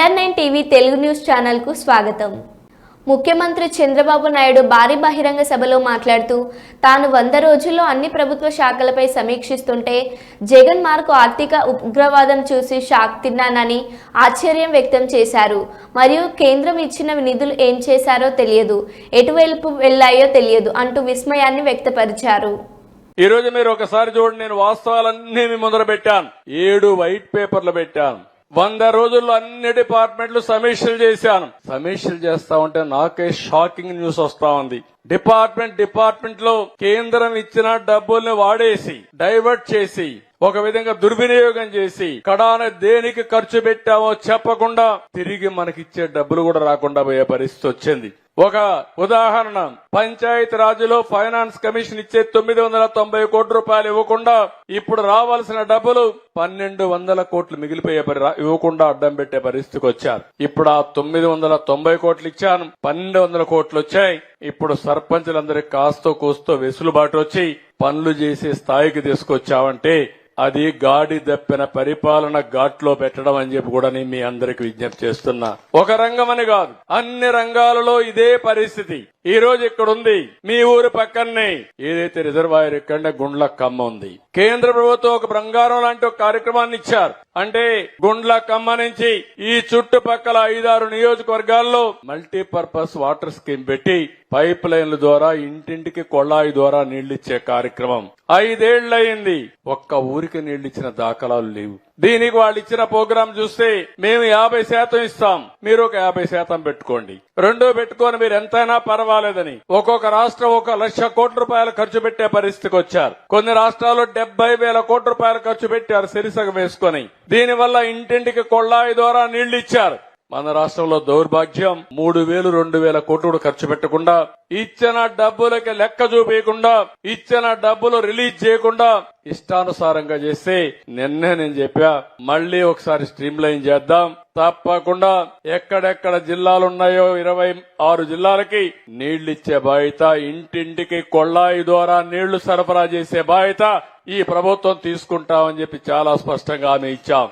VR nine TV Telugu news ఛానల్కు స్వాగతం. ముఖ్యమంత్రి చంద్రబాబు నాయుడు భారీ బహిరంగ సభలో మాట్లాడుతూ తాను వంద రోజుల్లో అన్ని ప్రభుత్వ శాఖలపై సమీక్షిస్తుంటే జగన్ మార్కు ఆర్థిక ఉగ్రవాదం చూసి షాక్ తిన్నానని ఆశ్చర్యం వ్యక్తం చేశారు. మరియు కేంద్రం ఇచ్చిన నిధులు ఏం చేశారో తెలియదు. ఎటువైపు వెళ్ళాయో తెలియదు అంటూ విస్మయాన్ని వ్యక్తపరిచారు. ఈ రోజు మీరు ఒకసారి చూడండి నేను వాస్తవాలన్నీ ముందర పెట్టాను. ఏడు వైట్ పేపర్లు పెట్టాను. వంద రోజుల్లో అన్ని డిపార్ట్మెంట్లు సమీక్షలు చేశాను. సమీక్షలు చేస్తా ఉంటే నాకే షాకింగ్ న్యూస్ వస్తా ఉంది. డిపార్ట్మెంట్ డిపార్ట్మెంట్లో కేంద్రం ఇచ్చిన డబ్బుల్ని వాడేసి డైవర్ట్ చేసి ఒక విధంగా దుర్వినియోగం చేసి కడాన దేనికి ఖర్చు పెట్టామో చెప్పకుండా తిరిగి మనకిచ్చే డబ్బులు కూడా రాకుండా పోయే పరిస్థితి వచ్చింది. ఒక ఉదాహరణ. పంచాయతీ రాజులో ఫైనాన్స్ కమిషన్ ఇచ్చే తొమ్మిది వందల తొంభై కోట్ల రూపాయలు ఇవ్వకుండా ఇప్పుడు రావాల్సిన డబ్బులు పన్నెండు వందల కోట్లు మిగిలిపోయే పరి ఇవ్వకుండా అడ్డం పెట్టే పరిస్థితికి వచ్చారు. ఇప్పుడు ఆ తొమ్మిది వందల తొంభై కోట్లు ఇచ్చాను. పన్నెండు వందల కోట్లు వచ్చాయి. ఇప్పుడు సర్పంచులందరికీ కాస్తో కూస్తో వెసులుబాటు వచ్చి పనులు చేసే స్థాయికి తీసుకొచ్చావంటే అది గాడి దప్పిన పరిపాలన ఘాట్లో పెట్టడం అని చెప్పి కూడా నేను మీ అందరికి విజ్ఞప్తి చేస్తున్నా. ఒక రంగం అని కాదు అన్ని రంగాలలో ఇదే పరిస్థితి. ఈ రోజు ఇక్కడ ఉంది మీ ఊరు పక్కనే ఏదైతే రిజర్వాయర్ ఇక్కడ గుండ్ల కమ్మ ఉంది. కేంద్ర ప్రభుత్వం ఒక బంగారం లాంటి ఒక కార్యక్రమాన్ని ఇచ్చారు. అంటే గుండ్ల కమ్మ నుంచి ఈ చుట్టుపక్కల ఐదారు నియోజకవర్గాల్లో మల్టీపర్పస్ వాటర్ స్కీమ్ పెట్టి పైప్ లైన్ల ద్వారా ఇంటింటికి కొళాయి ద్వారా నీళ్ళిచ్చే కార్యక్రమం. ఐదేళ్ళయింది. ఒక్క ఊరికి నీళ్ళిచ్చిన దాఖలాలు లేవు. దీనికి వాళ్ళు ఇచ్చిన ప్రోగ్రాం చూస్తే మేము యాభై శాతం ఇస్తాం. మీరు ఒక యాభై శాతం పెట్టుకోండి. రెండో పెట్టుకొని మీరు ఎంతైనా పర్వాలేదని. ఒక్కొక్క రాష్ట్రం ఒక లక్ష కోట్ల రూపాయలు ఖర్చు పెట్టే పరిస్థితికి వచ్చారు. కొన్ని రాష్ట్రాల్లో డెబ్బై వేల కోట్ల రూపాయలు ఖర్చు పెట్టారు సిరిసగ వేసుకొని. దీనివల్ల ఇంటింటికి కొళ్ళాయి ద్వారా నీళ్ళు ఇచ్చారు. మన రాష్ట్రంలో దౌర్భాగ్యం మూడు వేలు రెండు వేల కోట్లు ఖర్చు పెట్టకుండా ఇచ్చిన డబ్బులకి లెక్క చూపించకుండా ఇచ్చిన డబ్బులు రిలీజ్ చేయకుండా ఇష్టానుసారంగా చేస్తే నిన్నే నేను చెప్పా మళ్ళీ ఒకసారి స్ట్రీమ్ లైన్ చేద్దాం. తప్పకుండా ఎక్కడెక్కడ జిల్లాలు ఉన్నాయో ఇరవై ఆరు జిల్లాలకి నీళ్ళిచ్చే బాధ్యత ఇంటింటికి కొళ్ళాయి ద్వారా నీళ్ళు సరఫరా చేసే బాధ్యత ఈ ప్రభుత్వం తీసుకుంటామని చెప్పి చాలా స్పష్టంగా ఆమె ఇచ్చాం.